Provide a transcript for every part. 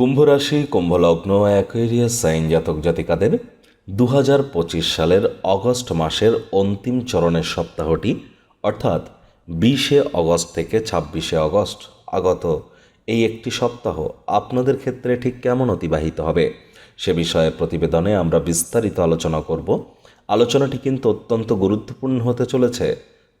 কুম্ভ রাশি কুম্ভ লগ্ন Aquarius sign জাতক জাতিকাদের দু হাজার পঁচিশ সালের অগস্ট মাসের অন্তিম চরণের সপ্তাহটি, অর্থাৎ বিশে অগস্ট থেকে ছাব্বিশে অগস্ট আগত এই একটি সপ্তাহ আপনাদের ক্ষেত্রে ঠিক কেমন অতিবাহিত হবে সে বিষয়ে প্রতিবেদনে আমরা বিস্তারিত আলোচনা করব। আলোচনাটি কিন্তু অত্যন্ত গুরুত্বপূর্ণ হতে চলেছে,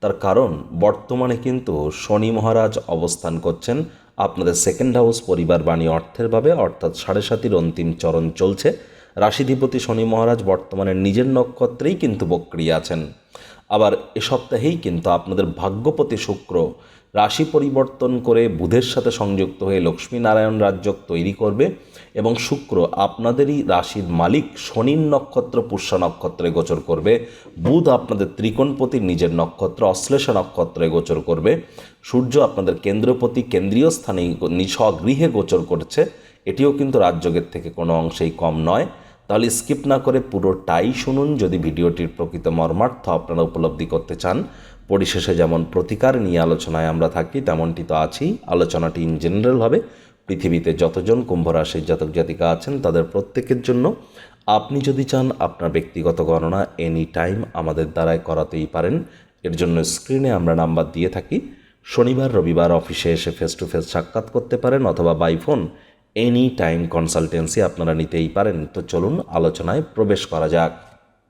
তার কারণ বর্তমানে কিন্তু শনি মহারাজ অবস্থান করছেন আপনাদের সেকেন্ড হাউস পরিবার বাণী অর্থের ভাবে অর্থাৎ সাড়ে সাতির অন্তিম চরণ চলছে। রাশিধিপতি শনি মহারাজ বর্তমানে নিজের নক্ষত্রেই কিন্তু বক্রিয়া আছেন। আবার এ সপ্তাহেই কিন্তু আপনাদের ভাগ্যপতি শুক্র রাশি পরিবর্তন করে বুধের সাথে সংযুক্ত হয়ে লক্ষ্মীনারায়ণ রাজ্যক তৈরি করবে এবং শুক্র আপনাদেরই রাশির মালিক শনির নক্ষত্র, পুষ্যা নক্ষত্রে গোচর করবে। বুধ আপনাদের ত্রিকোণপতির নিজের নক্ষত্র অশ্লেষা নক্ষত্রে গোচর করবে। সূর্য আপনাদের কেন্দ্রপতি, কেন্দ্রীয় স্থানে স্বগৃহে গোচর করছে। এটিও কিন্তু রাজযোগের থেকে কোনো অংশেই কম নয়। তাহলে স্কিপ না করে পুরোটাই শুনুন। যদি ভিডিওটির প্রকৃত মর্মার্থ আপনারা উপলব্ধি করতে চান, পরিশেষে যেমন প্রতিকার নিয়ে আলোচনায় আমরা থাকি, তেমনটি তো আছেই। আলোচনাটি ইন জেনারেল হবে। পৃথিবীতে যতজন কুম্ভ রাশির জাতক জাতিকা আছেন, তাদের প্রত্যেকের জন্য আপনি যদি চান, আপনার ব্যক্তিগত গণনা এনি টাইম আমাদের দ্বারায় করাতেই পারেন। এর জন্য স্ক্রিনে আমরা নাম্বার দিয়ে থাকি। শনিবার, রবিবার অফিসে এসে ফেস টু ফেস সাক্ষাৎ করতে পারেন অথবা by phone any time consultancy আপনারা নিতেই পারেন। তো চলুন আলোচনায় প্রবেশ করা যাক।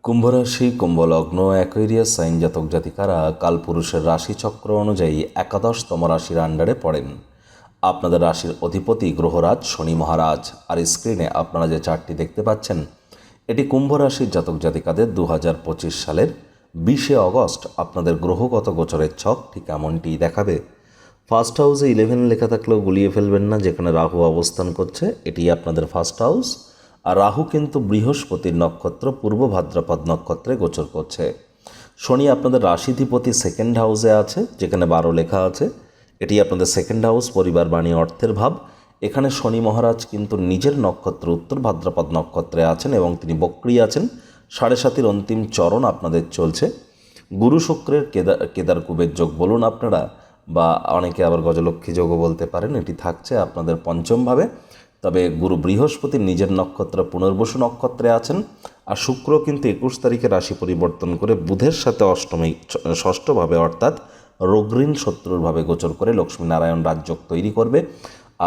কুম্ভরাশি, কুম্ভলগ্ন অ্যাকোয়ারিয়াস সাইন জাতক জাতিকারা কালপুরুষের রাশিচক্র অনুযায়ী একাদশতম রাশির আন্ডারে পড়েন। আপনাদের রাশির অধিপতি গ্রহরাজ শনি মহারাজ। আর স্ক্রিনে আপনারা যে চারটি দেখতে পাচ্ছেন, এটি কুম্ভ রাশির জাতক জাতিকাদের দু হাজার পঁচিশ সালের বিশে অগস্ট আপনাদের গ্রহগত গোচরের ছক ঠিক এমনটিই দেখাবে। ফার্স্ট হাউসে ইলেভেন লেখা থাকলেও গুলিয়ে ফেলবেন না, যেখানে রাহু অবস্থান করছে এটি আপনাদের ফার্স্ট হাউস আর রাহু কিন্তু বৃহস্পতির নক্ষত্র, পূর্ব ভাদ্রপদ নক্ষত্রে গোচর করছে। শনি আপনাদের রাশিধিপতি সেকেন্ড হাউসে আছে, যেখানে বারো লেখা আছে। এটি আপনাদের সেকেন্ড হাউস পরিবার, বাণী, অর্থের ভাব। এখানে শনি মহারাজ কিন্তু নিজের নক্ষত্র, উত্তর ভাদ্রপদ নক্ষত্রে আছেন এবং তিনি বক্রি আছেন। সাড়ে সাতির অন্তিম চরণ আপনাদের চলছে। গুরু শুক্রের কেদার কেদার কুবের যোগ বলুন আপনারা। বা অনেকে আবার গজলক্ষ্মী যোগও বলতে পারেন, এটি থাকছে আপনাদের পঞ্চমভাবে। তবে গুরু বৃহস্পতির নিজের নক্ষত্র পুনর্বসু নক্ষত্রে আছেন, আর শুক্র কিন্তু একুশ তারিখে রাশি পরিবর্তন করে বুধের সাথে অষ্টমী ষষ্ঠভাবে অর্থাৎ রোগঋণ শত্রুরভাবে গোচর করে লক্ষ্মীনারায়ণ রাজ্যক তৈরি করবে।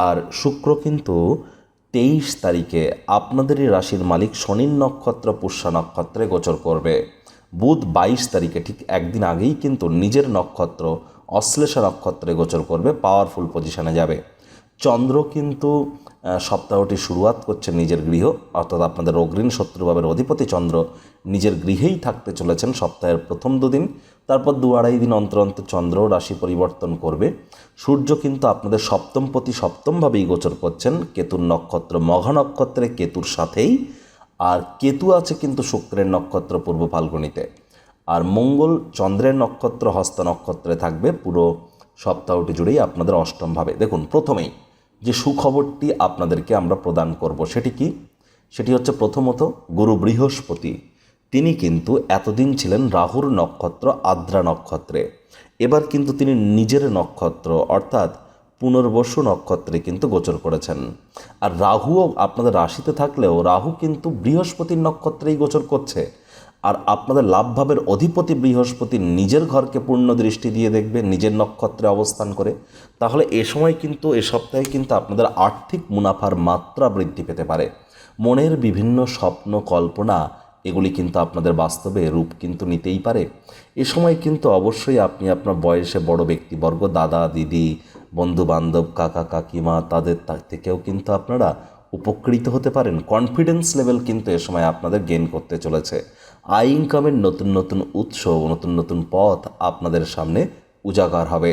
আর শুক্র কিন্তু তেইশ তারিখে আপনাদেরই রাশির মালিক শনির নক্ষত্র, পুষ্যা নক্ষত্রে গোচর করবে। বুধ বাইশ তারিখে ঠিক একদিন আগেই কিন্তু নিজের নক্ষত্র অশ্লেষা নক্ষত্রে গোচর করবে পাওয়ারফুল পজিশনে যাবে। চন্দ্র কিন্তু সপ্তাহটি শুরুয়াত করছে নিজের গৃহ, অর্থাৎ আপনাদের অগ্রিণ শত্রুভাবের অধিপতি চন্দ্র নিজের গৃহেই থাকতে চলেছেন সপ্তাহের প্রথম দুদিন। তারপর দু আড়াই দিন অন্তর অন্তর চন্দ্র রাশি পরিবর্তন করবে। সূর্য কিন্তু আপনাদের সপ্তম প্রতি সপ্তমভাবেই গোচর করছেন, কেতুর নক্ষত্র মঘা নক্ষত্রে কেতুর সাথেই, আর কেতু আছে কিন্তু শুক্রের নক্ষত্র পূর্ব ফাল্গুনিতে। আর মঙ্গল চন্দ্রের নক্ষত্র, হস্ত নক্ষত্রে থাকবে পুরো সপ্তাহটি জুড়েই আপনাদের অষ্টমভাবে। দেখুন, প্রথমেই যে সুখবরটি আপনাদেরকে আমরা প্রদান করব সেটি কি? সেটি হচ্ছে প্রথমত গুরু বৃহস্পতি। তিনি কিন্তু এতদিন ছিলেন রাহুর নক্ষত্র, আদ্রা নক্ষত্রে। এবার কিন্তু তিনি নিজের নক্ষত্র, অর্থাৎ পুনর্বসু নক্ষত্রে কিন্তু গোচর করেছেন। আর রাহুও আপনাদের রাশিতে থাকলেও রাহু কিন্তু বৃহস্পতির নক্ষত্রেই গোচর করছে। আর আপনাদের লাভভাবের অধিপতি বৃহস্পতি নিজের ঘরকে পূর্ণ দৃষ্টি দিয়ে দেখবে, নিজের নক্ষত্রে অবস্থান করে, তাহলে এ সময় কিন্তু, এ সপ্তাহে কিন্তু আপনাদের আর্থিক মুনাফার মাত্রা বৃদ্ধি পেতে পারে। মনের বিভিন্ন স্বপ্ন, কল্পনা, এগুলি কিন্তু আপনাদের বাস্তবে রূপ কিন্তু নিতেই পারে। এ সময় কিন্তু অবশ্যই আপনি আপনার বয়সে বড় ব্যক্তিবর্গ, দাদা, দিদি বন্ধু বান্ধব কাকা, কাকিমা, তাদের তার থেকেও কিন্তু আপনারা উপকৃত হতে পারেন। কনফিডেন্স লেভেল কিন্তু এ সময় আপনাদের গেন করতে চলেছে। আই ইনকামের নতুন নতুন উৎস নতুন নতুন পথ আপনাদের সামনে উজাগার হবে।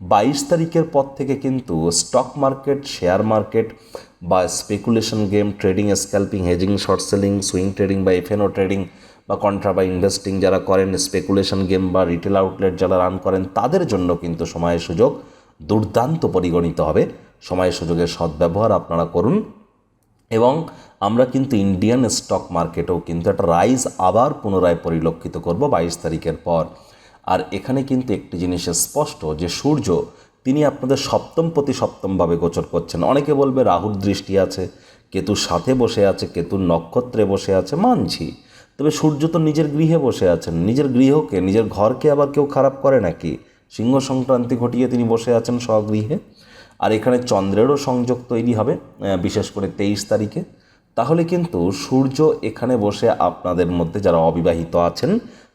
বাইশ তারিখের পর থেকে কিন্তু স্টক মার্কেট শেয়ার মার্কেট বা speculation game trading scalping hedging short selling swing trading বা এফএনও ট্রেডিং বা কন্ট্রা বা ইনভেস্টিং যারা করেন স্পেকুলেশন গেম বা রিটেল আউটলেট যারা রান করেন, তাদের জন্য কিন্তু সময়ের সুযোগ দুর্দান্ত পরিগণিত হবে। সময় সুযোগের সদ্ব্যবহার আপনারা করুন। এবং আমরা কিন্তু ইন্ডিয়ান স্টক মার্কেটেও কিন্তু একটা রাইজ আবার পুনরায় পরিলক্ষিত করব বাইশ তারিখের পর। আর এখানে কিন্তু একটি জিনিস স্পষ্ট যে সূর্য, তিনি আপনাদের সপ্তম প্রতি সপ্তমভাবে গোচর করছেন। অনেকে বলবে রাহুর দৃষ্টি আছে, কেতুর সাথে বসে আছে, কেতুর নক্ষত্রে বসে আছে, মানছি। তবে সূর্য তো নিজের গৃহে বসে আছেন। নিজের গৃহকে, নিজের ঘরকে আবার কেউ খারাপ করে নাকি? সিংহ সংক্রান্তি ঘটিয়ে তিনি বসে আছেন স্বগৃহে। আর এখানে চন্দ্রেরও সংযোগ তৈরি হবে বিশেষ করে তেইশ তারিখে। তাহলে কিন্তু সূর্য এখানে বসে আপনাদের মধ্যে যারা অবিবাহিত আছেন,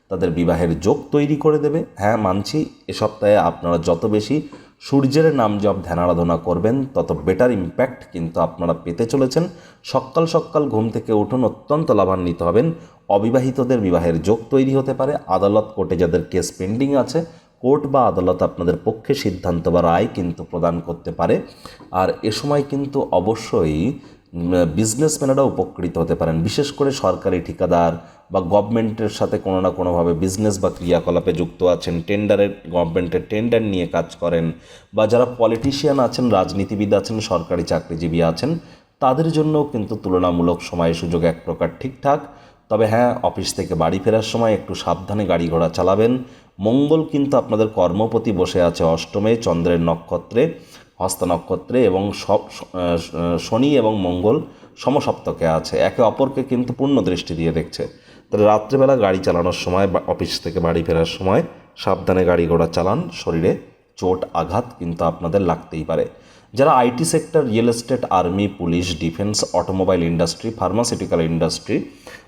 তাদের বিবাহের যোগ তৈরি করে দেবে। হ্যাঁ মানছি, এ সপ্তাহে আপনারা যত বেশি সূর্যের নাম জপ, ধ্যান আরাধনা করবেন, তত বেটার ইম্প্যাক্ট কিন্তু আপনারা পেতে চলেছেন। সকাল সকাল ঘুম থেকে উঠুন, অত্যন্ত লাভান্বিত হবেন। অবিবাহিতদের বিবাহের যোগ তৈরি হতে পারে। আদালত কোর্টে যাদের কেস পেন্ডিং আছে কোর্ট বা আদালত আপনাদের পক্ষে সিদ্ধান্ত বা রায় কিন্তু প্রদান করতে পারে। আর এ সময় কিন্তু অবশ্যই বিজনেসম্যানেরা উপকৃত হতে পারেন। বিশেষ করে সরকারি ঠিকাদার বা গভর্নমেন্টের সাথে কোনো না কোনোভাবে বিজনেস বা ক্রিয়াকলাপে যুক্ত আছেন টেন্ডারের গভর্নমেন্টের টেন্ডার নিয়ে কাজ করেন বা যারা পলিটিশিয়ান আছেন, রাজনীতিবিদ আছেন, সরকারি চাকরিজীবী আছেন, তাদের জন্যও কিন্তু তুলনামূলক সময় সুযোগ এক প্রকার ঠিকঠাক। তবে হ্যাঁ অফিস থেকে বাড়ি ফেরার সময় একটু সাবধানে গাড়ি ঘোড়া চালাবেন মঙ্গল কিন্তু আপনাদের কর্মপতি বসে আছে অষ্টমে, চন্দ্রের নক্ষত্রে, হস্ত নক্ষত্রে এবং সব শনি এবং মঙ্গল সমসপ্তকে আছে। একে অপরকে কিন্তু পূর্ণ দৃষ্টি দিয়ে দেখছে। তাহলে রাত্রেবেলা গাড়ি চালানোর সময় বা অফিস থেকে বাড়ি ফেরার সময় সাবধানে গাড়ি ঘোড়া চালান, শরীরে চোট, আঘাত কিন্তু আপনাদের লাগতেই পারে। যারা IT sector, real estate, army, police, defence, automobile industry, pharmaceutical industry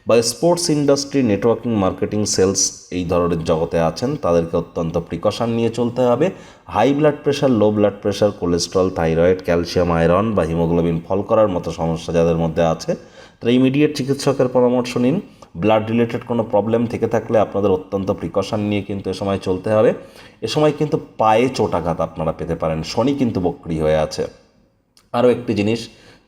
বা sports industry, networking, marketing, sales এই ধরনের জগতে আছেন, তাদেরকে অত্যন্ত প্রিকশন নিয়ে চলতে হবে। High blood pressure, low blood pressure, cholesterol, thyroid, calcium, iron বা হিমোগ্লোবিন ফল করার মতো সমস্যা যাদের মধ্যে আছে, তারা ইমিডিয়েট চিকিৎসকের পরামর্শ নিন। ব্লাড রিলেটেড কোনো প্রবলেম থেকে থাকলে আপনাদের অত্যন্ত প্রিকশন নিয়ে কিন্তু এ সময় চলতে হবে। এ সময় কিন্তু পায়ে চোটাঘাত আপনারা পেতে পারেন, শনি কিন্তু বক্রি হয়ে আছে। আরও একটি জিনিস,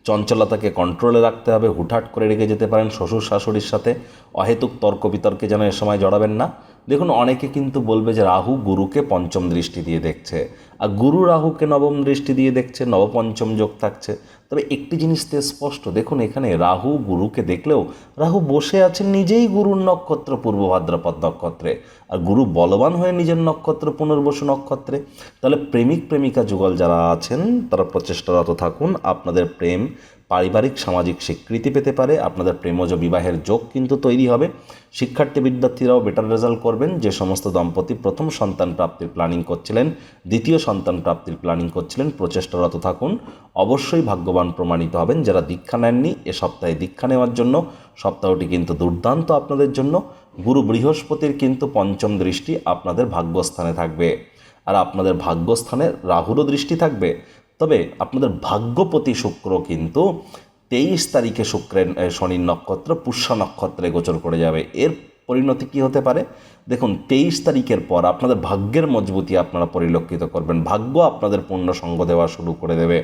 চঞ্চলতাকে কন্ট্রোলে রাখতে হবে, হুটহাট করে রেখে যেতে পারেন, শ্বশুর শাশুড়ির সাথে অহেতুক তর্ক বিতর্কে যেন এ সময় জড়াবেন না। দেখুন, অনেকে কিন্তু বলবে যে রাহু গুরুকে পঞ্চম দৃষ্টি দিয়ে দেখছে। আর গুরু রাহুকে নবম দৃষ্টি দিয়ে দেখছে, নবপঞ্চম যোগ থাকছে। তবে একটি জিনিস তো স্পষ্ট, দেখুন, এখানে রাহু গুরুকে দেখলেও রাহু বসে আছেন নিজেই গুরুর নক্ষত্র পূর্ব ভাদ্রপদ নক্ষত্রে। আর গুরু বলবান হয়ে নিজের নক্ষত্র পুনর্বসু নক্ষত্রে। তাহলে প্রেমিক প্রেমিকা যুগল যারা আছেন, তারা প্রচেষ্টারত থাকুন, আপনাদের প্রেম পারিবারিক, সামাজিক স্বীকৃতি পেতে পারে। আপনাদের প্রেমজ বিবাহের যোগ কিন্তু তৈরি হবে। শিক্ষার্থী বিদ্যার্থীরাও বেটার রেজাল্ট করবেন। যে সমস্ত দম্পতি প্রথম সন্তান প্রাপ্তির প্ল্যানিং করছিলেন, দ্বিতীয় সন্তান প্রাপ্তির প্ল্যানিং করছিলেন, প্রচেষ্টারত থাকুন। অবশ্যই ভাগ্যবান প্রমাণিত হবেন। যারা দীক্ষা নেননি, এ সপ্তাহে দীক্ষা নেওয়ার জন্য সপ্তাহটি কিন্তু দুর্দান্ত আপনাদের জন্য। গুরু বৃহস্পতির কিন্তু পঞ্চম দৃষ্টি আপনাদের ভাগ্যস্থানে থাকবে। আর আপনাদের ভাগ্যস্থানে রাহুরও দৃষ্টি থাকবে। তবে আপনাদের ভাগ্যপতি শুক্র কিন্তু তেইশ তারিখে শুক্রের শনির নক্ষত্র পুষ্য নক্ষত্রে গোচর করে যাবে। এর পরিণতি কি হতে পারে? দেখুন, তেইশ তারিখের পর আপনাদের ভাগ্যের মজবুতি আপনারা পরিলক্ষিত করবেন। ভাগ্য আপনাদের পূর্ণ সঙ্গ দেওয়া শুরু করে দেবে।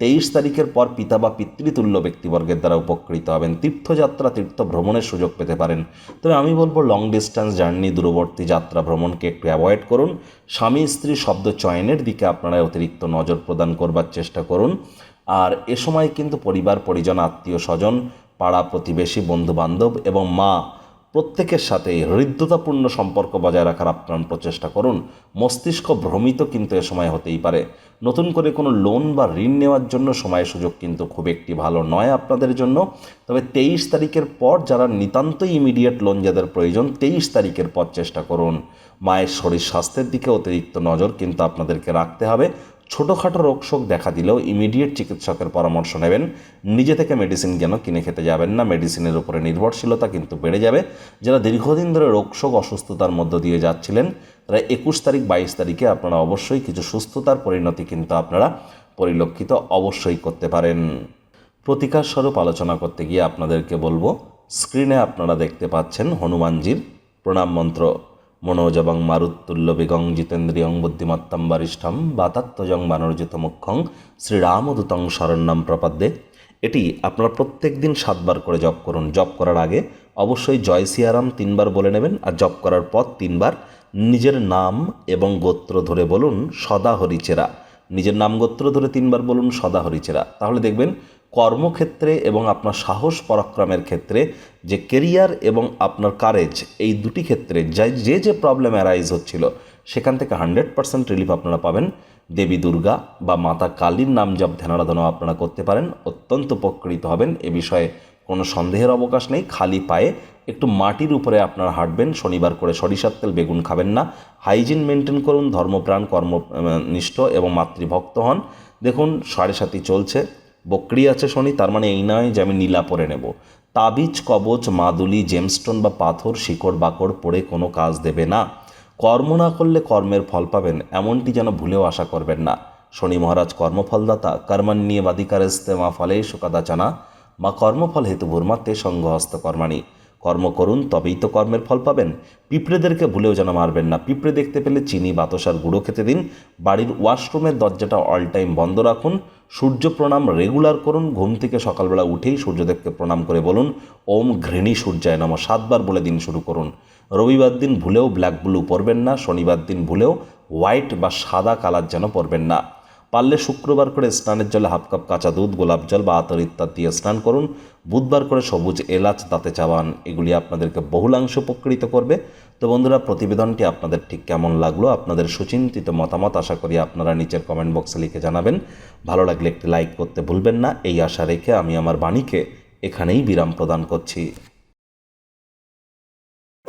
তেইশ তারিখের পর পিতা বা পিতৃতুল্য ব্যক্তিবর্গের দ্বারা উপকৃত হবেন। তীর্থযাত্রা তীর্থ ভ্রমণের সুযোগ পেতে পারেন। তবে আমি বলব লং ডিস্টেন্স জার্নি দূরবর্তী যাত্রা ভ্রমণকে একটু অ্যাভয়েড করুন। স্বামী, স্ত্রী শব্দ চয়নের দিকে আপনারা অতিরিক্ত নজর প্রদান করবার চেষ্টা করুন। আর এ সময় কিন্তু পরিবার, পরিজন আত্মীয় স্বজন পাড়া প্রতিবেশী বন্ধু বান্ধব এবং মা প্রত্যেকের সাথে হৃদ্যতাপূর্ণ সম্পর্ক বজায় রাখার আপ্রাণ প্রচেষ্টা করুন। মস্তিষ্ক ভ্রমিত কিন্তু এ সময় হতেই পারে। নতুন করে কোনো লোন বা ঋণ নেওয়ার জন্য সময় সুযোগ কিন্তু খুব একটি ভালো নয় আপনাদের জন্য। তবে তেইশ তারিখের পর যারা নিতান্তই ইমিডিয়েট লোন যাদের প্রয়োজন, তেইশ তারিখের পর চেষ্টা করুন। মায়ের শরীর স্বাস্থ্যের দিকে অতিরিক্ত নজর কিন্তু আপনাদেরকে রাখতে হবে। ছোটোখাটো রোগশোক দেখা দিলেও ইমিডিয়েট চিকিৎসকের পরামর্শ নেবেন। নিজে থেকে মেডিসিন যেন কিনে খেতে যাবেন না? মেডিসিনের উপরে নির্ভরশীলতা কিন্তু বেড়ে যাবে। যারা দীর্ঘদিন ধরে রোগশোক অসুস্থতার মধ্য দিয়ে যাচ্ছিলেন, তারা একুশ তারিখ, বাইশ তারিখে আপনারা অবশ্যই কিছু সুস্থতার পরিণতি কিন্তু আপনারা পরিলক্ষিত অবশ্যই করতে পারেন। প্রতিকার স্বরূপ আলোচনা করতে গিয়ে আপনাদেরকে বলব স্ক্রিনে আপনারা দেখতে পাচ্ছেন হনুমানজির প্রণাম মন্ত্র। মনোজবং মারুত্তুল্য বেগং জিতেন্দ্রিয়ং বুদ্ধিমত্তম বরিষ্ঠম বাতাত্মজং বানর্জিত মুখ্যং শ্রীরামদূতং শরণ্যম প্রপদ্যে। এটি আপনারা প্রত্যেক দিন সাতবার করে জপ করুন। জপ করার আগে অবশ্যই জয় সিয়ারাম তিনবার বলে নেবেন আর জপ করার পর তিনবার নিজের নাম এবং গোত্র ধরে বলুন সদা হরিচেরা নিজের নাম গোত্র ধরে তিনবার বলুন সদা হরিচেরা তাহলে দেখবেন কর্মক্ষেত্রে এবং আপনার সাহস পরাক্রমের ক্ষেত্রে, যে কেরিয়ার এবং আপনার কারেজ এই দুটি ক্ষেত্রে যা যে প্রবলেম অ্যারাইজ হচ্ছিল, সেখান থেকে হান্ড্রেড পার্সেন্ট রিলিফ আপনারা পাবেন। দেবী দুর্গা বা মাতা কালীর নাম জপ, ধ্যানারাধনা আপনারা করতে পারেন। অত্যন্ত উপকৃত হবেন। এ বিষয়ে কোনো সন্দেহের অবকাশ নেই। খালি পায়ে একটু মাটির উপরে আপনারা হাঁটবেন। শনিবার করে সরিষার তেল, বেগুন খাবেন না। হাইজিন মেনটেন করুন। ধর্মপ্রাণ কর্মনিষ্ঠ এবং মাতৃভক্ত হন। দেখুন, সাড়ে সাতি চলছে। বকরি আছে শনি, তার মানে এই নয় যে আমি নীলা পরে নেব। তাবিজ, কবচ, মাদুলি জেমস্টোন বা পাথর, শিকড়, বাকড় পরে কোনো কাজ দেবে না। কর্ম না করলে কর্মের ফল পাবেন, এমনটি যেন ভুলেও আশা করবেন না। শনি মহারাজ কর্মফলদাতা কর্মান্নিয়ে বাদিকারেস্তে মা ফলে সুকাদাচানা মা কর্মফল হেতু ভূর্মাতে সঙ্গহস্ত কর্মাণী। কর্ম করুন, তবেই তো কর্মের ফল পাবেন। পিঁপড়েদেরকে ভুলেও যেন মারবেন না। পিঁপড়ে দেখতে পেলে চিনি, বাতাসার গুঁড়ো খেতে দিন। বাড়ির ওয়াশরুমের দরজাটা অল টাইম বন্ধ রাখুন। সূর্য প্রণাম রেগুলার করুন, ঘুম থেকে সকালবেলা উঠেই সূর্যদেবকে প্রণাম করে বলুন, ওম ঘৃণী সূর্যায় নম সাতবার বলে দিন শুরু করুন। রবিবার দিন ভুলেও ব্ল্যাক ব্লু পরবেন না, শনিবার দিন ভুলেও হোয়াইট বা সাদা কালার যেন পরবেন না। পারলে শুক্রবার করে স্নানের জলে হাফ কাপ কাঁচা দুধ, গোলাপ জল বা আতর ইত্যাদি দিয়ে স্নান করুন। বুধবার করে সবুজ এলাচ, দাঁতে চাবান এগুলি আপনাদেরকে বহুলাংশ উপকৃত করবে। তো বন্ধুরা, প্রতিবেদনটি আপনাদের ঠিক কেমন লাগল, আপনাদের সুচিন্তিত মতামত আশা করি আপনারা নিচের কমেন্ট বক্সে লিখে জানাবেন। ভালো লাগলে একটি লাইক করতে ভুলবেন না। এই আশা রেখে আমি আমার বাণীকে এখানেই বিরাম প্রদান করছি।